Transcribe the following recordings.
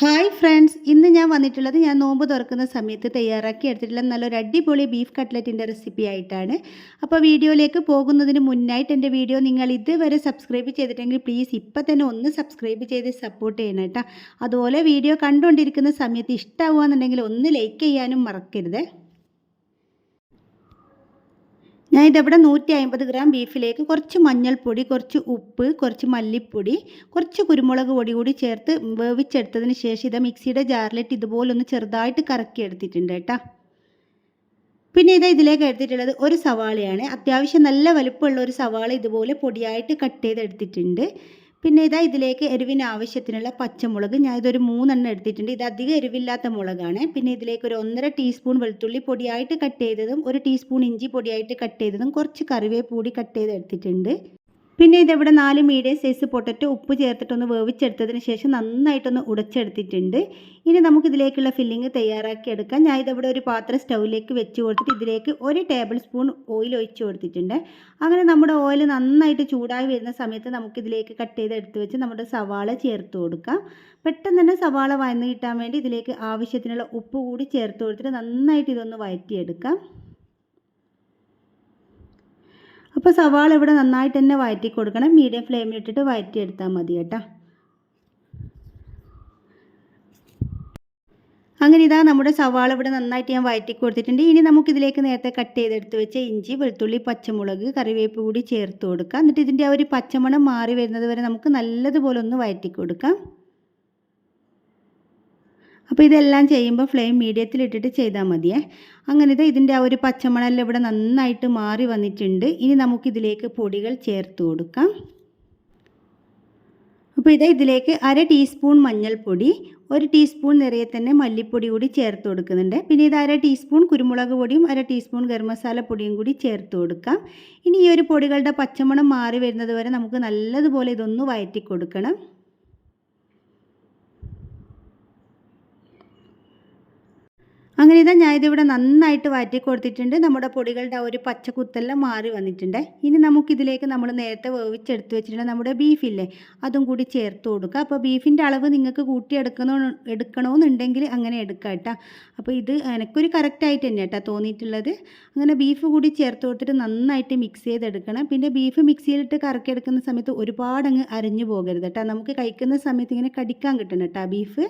Hi friends ഇന്ന് ഞാൻ വന്നിട്ടുള്ളത് ഞാൻ നോമ്പ് തുറക്കുന്ന സമയത്ത് തയ്യാറാക്കി എടുത്തിട്ടുള്ള നല്ലൊരു അടിപൊളി ബീഫ് കട്ട്ലറ്റിന്റെ റെസിപ്പി ആയിട്ടാണ്. അപ്പോൾ വീഡിയോയിലേക്ക് പോകുന്നതിന് മുന്നായിട്ട് എന്റെ വീഡിയോ നിങ്ങൾ ഇതുവരെ സബ്സ്ക്രൈബ് ചെയ്തിട്ടെങ്കിൽ പ്ലീസ് ഇപ്പം തന്നെ ഒന്ന് സബ്സ്ക്രൈബ് ചെയ്ത് സപ്പോർട്ട് ചെയ്യണം കേട്ടോ. അതുപോലെ വീഡിയോ കണ്ടുകൊണ്ടിരിക്കുന്ന സമയത്ത് ഇഷ്ടമാവുകയെന്നുണ്ടെങ്കിൽ ഒന്ന് ലൈക്ക് ചെയ്യാനും മറക്കരുത്. ഞാൻ ഇതവിടെ നൂറ്റി അമ്പത് ഗ്രാം ബീഫിലേക്ക് കുറച്ച് മഞ്ഞൾപ്പൊടി കുറച്ച് ഉപ്പ് കുറച്ച് മല്ലിപ്പൊടി കുറച്ച് കുരുമുളക് പൊടി കൂടി ചേർത്ത് വേവിച്ചെടുത്തതിന് ശേഷം ഇത് മിക്സിയുടെ ജാറിലിട്ട് ഇതുപോലൊന്ന് ചെറുതായിട്ട് കറക്കി എടുത്തിട്ടുണ്ട് കേട്ടോ. പിന്നെ ഇത് ഇതിലേക്ക് എടുത്തിട്ടുള്ളത് ഒരു സവാളയാണ്. അത്യാവശ്യം നല്ല വലുപ്പമുള്ള ഒരു സവാള ഇതുപോലെ പൊടിയായിട്ട് കട്ട് ചെയ്തെടുത്തിട്ടുണ്ട്. പിന്നെ ഇതാ ഇതിലേക്ക് എരിവിന് ആവശ്യത്തിനുള്ള പച്ചമുളക്. ഞാൻ ഇതൊരു മൂന്നെണ്ണം എടുത്തിട്ടുണ്ട്. ഇത് അധികം എരിവില്ലാത്ത മുളകാണ്. പിന്നെ ഇതിലേക്ക് ഒരു ഒന്നര ടീസ്പൂൺ വെളുത്തുള്ളി പൊടിയായിട്ട് കട്ട് ചെയ്തതും ഒരു ടീസ്പൂൺ ഇഞ്ചി പൊടിയായിട്ട് കട്ട് ചെയ്തതും കുറച്ച് കറിവേപ്പ് കൂടി കട്ട് ചെയ്ത് എടുത്തിട്ടുണ്ട് പിന്നെ ഇതെവിടെ നാല് മീഡിയം സൈസ് പൊട്ടറ്റോ ഉപ്പ് ചേർത്തിട്ടൊന്ന് വേവിച്ചെടുത്തതിന് ശേഷം നന്നായിട്ടൊന്ന് ഉടച്ചെടുത്തിട്ടുണ്ട്. ഇനി നമുക്കിതിലേക്കുള്ള ഫില്ലിങ് തയ്യാറാക്കി എടുക്കാം ഞാൻ ഇതവിടെ ഒരു പാത്രം സ്റ്റൗവിലേക്ക് വെച്ച് കൊടുത്തിട്ട് ഇതിലേക്ക് ഒരു ടേബിൾ സ്പൂൺ ഓയിൽ ഒഴിച്ച് കൊടുത്തിട്ടുണ്ട്. അങ്ങനെ നമ്മുടെ ഓയിൽ നന്നായിട്ട് ചൂടായി വരുന്ന സമയത്ത് നമുക്കിതിലേക്ക് കട്ട് ചെയ്ത് എടുത്ത് വെച്ച് നമ്മുടെ സവാള ചേർത്ത് കൊടുക്കാം. പെട്ടെന്ന് തന്നെ സവാള വഴന്ന് കിട്ടാൻ വേണ്ടി ഇതിലേക്ക് ആവശ്യത്തിനുള്ള ഉപ്പ് കൂടി ചേർത്ത് കൊടുത്തിട്ട് നന്നായിട്ട് ഇതൊന്ന് വഴറ്റിയെടുക്കാം. അപ്പോൾ സവാള ഇവിടെ നന്നായിട്ട് തന്നെ വഴറ്റി കൊടുക്കണം. മീഡിയം ഫ്ലെയിമിലിട്ടിട്ട് വഴറ്റിയെടുത്താൽ മതി കേട്ടോ. അങ്ങനെ ഇതാ നമ്മുടെ സവാള ഇവിടെ നന്നായിട്ട് ഞാൻ വഴറ്റി കൊടുത്തിട്ടുണ്ട്. ഇനി നമുക്കിതിലേക്ക് നേരത്തെ കട്ട് ചെയ്തെടുത്ത് വെച്ച ഇഞ്ചി വെളുത്തുള്ളി പച്ചമുളക് കറിവേപ്പ് കൂടി ചേർത്ത് കൊടുക്കാം. എന്നിട്ട് ഇതിന്റെ ആ ഒരു പച്ചമണം മാറി വരുന്നത് വരെ നമുക്ക് നല്ലതുപോലെ ഒന്ന് വഴറ്റി കൊടുക്കാം. അപ്പോൾ ഇതെല്ലാം ചെയ്യുമ്പോൾ ഫ്ലെയിം മീഡിയത്തിൽ ഇട്ടിട്ട് ചെയ്താൽ മതിയേ. അങ്ങനെ ഇത് ഇതിന്റെ ആ ഒരു പച്ചമണെല്ലാം ഇവിടെ നന്നായിട്ട് മാറി വന്നിട്ടുണ്ട്. ഇനി നമുക്കിതിലേക്ക് പൊടികൾ ചേർത്ത് കൊടുക്കാം. അപ്പോൾ ഇത് ഇതിലേക്ക് അര ടീസ്പൂൺ മഞ്ഞൾപ്പൊടി ഒരു ടീസ്പൂൺ നിറയെ തന്നെ മല്ലിപ്പൊടി കൂടി ചേർത്ത് കൊടുക്കുന്നുണ്ട്. പിന്നെ ഇത് അര ടീസ്പൂൺ കുരുമുളക് പൊടിയും അര ടീസ്പൂൺ ഗരം മസാല പൊടിയും കൂടി ചേർത്ത് കൊടുക്കാം. ഇനി ഈ ഒരു പൊടികളുടെ പച്ചമണം മാറി വരുന്നത് വരെ നമുക്ക് നല്ലതുപോലെ ഇതൊന്ന് വയറ്റി കൊടുക്കണം. അങ്ങനെ ഇതാ ഞാൻ ഇതിവിടെ നന്നായിട്ട് വാറ്റി കൊടുത്തിട്ടുണ്ട്. നമ്മുടെ പൊടികളുടെ ആ ഒരു പച്ചക്കുത്തെല്ലാം മാറി വന്നിട്ടുണ്ട്. ഇനി നമുക്കിതിലേക്ക് നമ്മൾ നേരത്തെ വേവിച്ചെടുത്ത് വെച്ചിട്ടുള്ള നമ്മുടെ ബീഫില്ലേ അതും കൂടി ചേർത്ത് കൊടുക്കുക. അപ്പോൾ ബീഫിന്റെ അളവ് നിങ്ങൾക്ക് കൂട്ടി എടുക്കണോ എടുക്കണമെന്നുണ്ടെങ്കിൽ അങ്ങനെ എടുക്കുക കേട്ടോ. അപ്പോൾ ഇത് എനിക്കൊരു കറക്റ്റായിട്ട് തന്നെ കേട്ടോ തോന്നിയിട്ടുള്ളത്. അങ്ങനെ ബീഫ് കൂടി ചേർത്ത് കൊടുത്തിട്ട് നന്നായിട്ട് മിക്സ് ചെയ്തെടുക്കണം. പിന്നെ ബീഫ് മിക്സിയിലിട്ട് കറക്കിയെടുക്കുന്ന സമയത്ത് ഒരുപാട് അങ്ങ് അരഞ്ഞു പോകരുത് കേട്ടോ. നമുക്ക് കഴിക്കുന്ന സമയത്ത് ഇങ്ങനെ കടിക്കാൻ കിട്ടണം കേട്ടോ ബീഫ്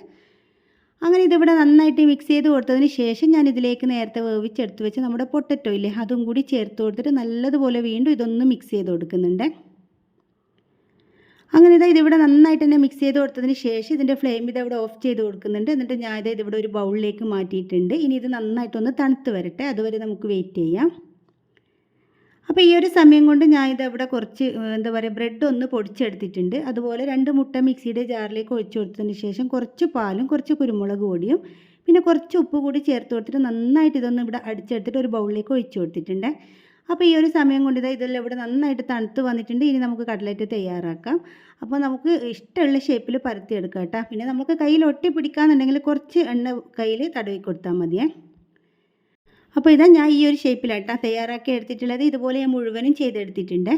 അങ്ങനെ ഇതിവിടെ നന്നായിട്ട് മിക്സ് ചെയ്ത് കൊടുത്തതിന് ശേഷം ഞാൻ ഇതിലേക്ക് നേരത്തെ വേവിച്ചെടുത്ത് വെച്ച് നമ്മുടെ പൊട്ടറ്റോ ഇല്ലേ അതും കൂടി ചേർത്ത് കൊടുത്തിട്ട് നല്ലതുപോലെ വീണ്ടും ഇതൊന്ന് മിക്സ് ചെയ്ത് കൊടുക്കുന്നുണ്ട്. അങ്ങനെ ഇതാ ഇതിവിടെ നന്നായിട്ട് തന്നെ മിക്സ് ചെയ്ത് കൊടുത്തതിന് ശേഷം ഇതിന്റെ ഫ്ലെയിം ഇത് ഇവിടെ ഓഫ് ചെയ്ത് കൊടുക്കുന്നുണ്ട്. എന്നിട്ട് ഞാൻ ഇത് ഇതിവിടെ ഒരു ബൗളിലേക്ക് മാറ്റിയിട്ടുണ്ട്. ഇനി ഇത് നന്നായിട്ടൊന്ന് തണുത്ത് വരട്ടെ. അതുവരെ നമുക്ക് വെയിറ്റ് ചെയ്യാം. അപ്പോൾ ഈ ഒരു സമയം കൊണ്ട് ഞാൻ ഇതവിടെ കുറച്ച് എന്താ പറയുക ബ്രെഡ് ഒന്ന് പൊടിച്ചെടുത്തിട്ടുണ്ട്. അതുപോലെ രണ്ട് മുട്ട മിക്സിയുടെ ജാറിലേക്ക് ഒഴിച്ചു കൊടുത്തതിന് ശേഷം കുറച്ച് പാലും കുറച്ച് കുരുമുളക് പൊടിയും പിന്നെ കുറച്ച് ഉപ്പ് കൂടി ചേർത്ത് കൊടുത്തിട്ട് നന്നായിട്ട് ഇതൊന്ന് ഇവിടെ അടിച്ചെടുത്തിട്ട് ഒരു ബൗളിലേക്ക് ഒഴിച്ചു കൊടുത്തിട്ടുണ്ട്. അപ്പോൾ ഈ ഒരു സമയം കൊണ്ട് ഇതാ ഇതെല്ലാം ഇവിടെ നന്നായിട്ട് തണുത്ത് വന്നിട്ടുണ്ട്. ഇനി നമുക്ക് കട്ട്ലറ്റ് തയ്യാറാക്കാം. അപ്പോൾ നമുക്ക് ഇഷ്ടമുള്ള ഷേപ്പിൽ പരത്തിയെടുക്കാം കേട്ടോ. പിന്നെ നമുക്ക് കയ്യിൽ ഒട്ടി പിടിക്കാന്നുണ്ടെങ്കിൽ കുറച്ച് എണ്ണ കയ്യിൽ തടവി കൊടുത്താൽ മതിയേ. അപ്പോൾ ഇതാ ഞാൻ ഈ ഒരു ഷേപ്പിലാട്ടാ തയ്യാറാക്കി എടുത്തിട്ടുള്ളത്. ഇതുപോലെ ഞാൻ മുഴുവനും ചെയ്തെടുത്തിട്ടുണ്ട്.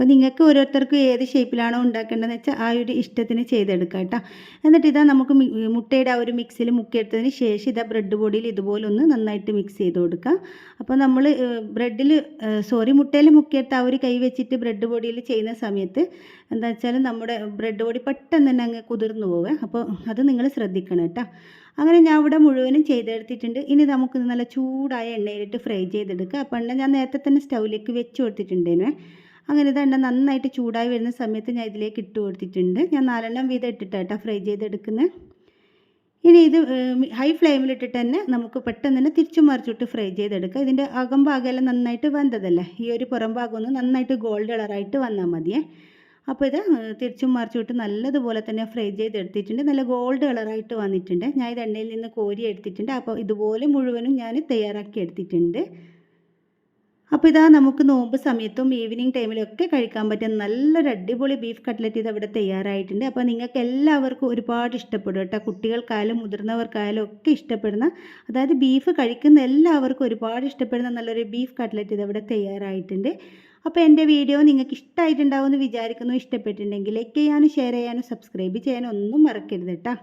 അപ്പോൾ നിങ്ങൾക്ക് ഓരോരുത്തർക്കും ഏത് ഷേപ്പിലാണോ ഉണ്ടാക്കേണ്ടതെന്ന് വെച്ചാൽ ആ ഒരു ഇഷ്ടത്തിന് ചെയ്തെടുക്കുക കേട്ടോ. എന്നിട്ട് ഇതാ നമുക്ക് മുട്ടയുടെ ആ ഒരു മിക്സിയിൽ മുക്കിയെടുത്തതിന് ശേഷം ഇതാ ബ്രെഡ് പൊടിയിൽ ഇതുപോലെ ഒന്ന് നന്നായിട്ട് മിക്സ് ചെയ്ത് കൊടുക്കുക അപ്പോൾ നമ്മൾ ബ്രെഡിൽ സോറി മുട്ടയിൽ മുക്കിയെടുത്ത് ആ ഒരു കൈ വെച്ചിട്ട് ബ്രെഡ് പൊടിയിൽ ചെയ്യുന്ന സമയത്ത് എന്താ വെച്ചാൽ നമ്മുടെ ബ്രെഡ് പൊടി പെട്ടെന്ന് തന്നെ അങ്ങ് കുതിർന്നു പോവുക അപ്പോൾ അത് നിങ്ങൾ ശ്രദ്ധിക്കണം കേട്ടോ. അങ്ങനെ ഞാൻ ഇവിടെ മുഴുവനും ചെയ്തെടുത്തിട്ടുണ്ട്. ഇനി നമുക്ക് നല്ല ചൂടായ എണ്ണയിലിട്ട് ഫ്രൈ ചെയ്തെടുക്കുക അപ്പോൾ എണ്ണ ഞാൻ നേരത്തെ തന്നെ സ്റ്റൗവിലേക്ക് വെച്ച് കൊടുത്തിട്ടുണ്ടേനേ. അങ്ങനെ ഇതെണ്ണ നന്നായിട്ട് ചൂടായി വരുന്ന സമയത്ത് ഞാൻ ഇതിലേക്ക് ഇട്ട് കൊടുത്തിട്ടുണ്ട്. ഞാൻ നാലെണ്ണം വീതം ഇട്ടിട്ടാട്ടോ ഫ്രൈ ചെയ്തെടുക്കുന്നത് ഇനി ഇത് ഹൈ ഫ്ലെയിമിലിട്ടിട്ട് തന്നെ നമുക്ക് പെട്ടെന്ന് തന്നെ തിരിച്ചു മറിച്ചിട്ട് ഫ്രൈ ചെയ്തെടുക്കുക ഇതിന്റെ അകം ഭാഗമെല്ലാം നന്നായിട്ട് വന്നതല്ലേ? ഈ ഒരു പുറം ഭാഗം ഒന്ന് നന്നായിട്ട് ഗോൾഡ് കളറായിട്ട് വന്നാൽ മതിയേ. അപ്പോൾ ഇത് തിരിച്ചും മറിച്ചിട്ട് നല്ലതുപോലെ തന്നെ ഫ്രൈ ചെയ്തെടുത്തിട്ടുണ്ട്. നല്ല ഗോൾഡ് കളറായിട്ട് വന്നിട്ടുണ്ട്. ഞാൻ ഇത് എണ്ണയിൽ നിന്ന് കോരി എടുത്തിട്ടുണ്ട്. അപ്പോൾ ഇതുപോലെ മുഴുവനും ഞാൻ തയ്യാറാക്കി എടുത്തിട്ടുണ്ട്. അപ്പോൾ ഇതാ നമുക്ക് നോമ്പ് സമയത്തും ഈവനിങ് ടൈമിലൊക്കെ കഴിക്കാൻ പറ്റുന്ന നല്ലൊരു അടിപൊളി ബീഫ് കട്ട്ലറ്റ് ഇത് അവിടെ തയ്യാറായിട്ടുണ്ട്. അപ്പോൾ നിങ്ങൾക്ക് എല്ലാവർക്കും ഒരുപാട് ഇഷ്ടപ്പെടും കേട്ടോ. കുട്ടികൾക്കായാലും മുതിർന്നവർക്കായാലും ഒക്കെ ഇഷ്ടപ്പെടുന്ന അതായത് ബീഫ് കഴിക്കുന്ന എല്ലാവർക്കും ഒരുപാട് ഇഷ്ടപ്പെടുന്ന നല്ലൊരു ബീഫ് കട്ട്ലറ്റ് ഇത് അവിടെ തയ്യാറായിട്ടുണ്ട്. അപ്പോൾ എന്റെ വീഡിയോ നിങ്ങൾക്ക് ഇഷ്ടമായിട്ടുണ്ടാവുമെന്ന് വിചാരിക്കുന്നു. ഇഷ്ടപ്പെട്ടിട്ടുണ്ടെങ്കിൽ ലൈക്ക് ചെയ്യാനും ഷെയർ ചെയ്യാനും സബ്സ്ക്രൈബ് ചെയ്യാനും ഒന്നും മറക്കരുത് കേട്ടോ.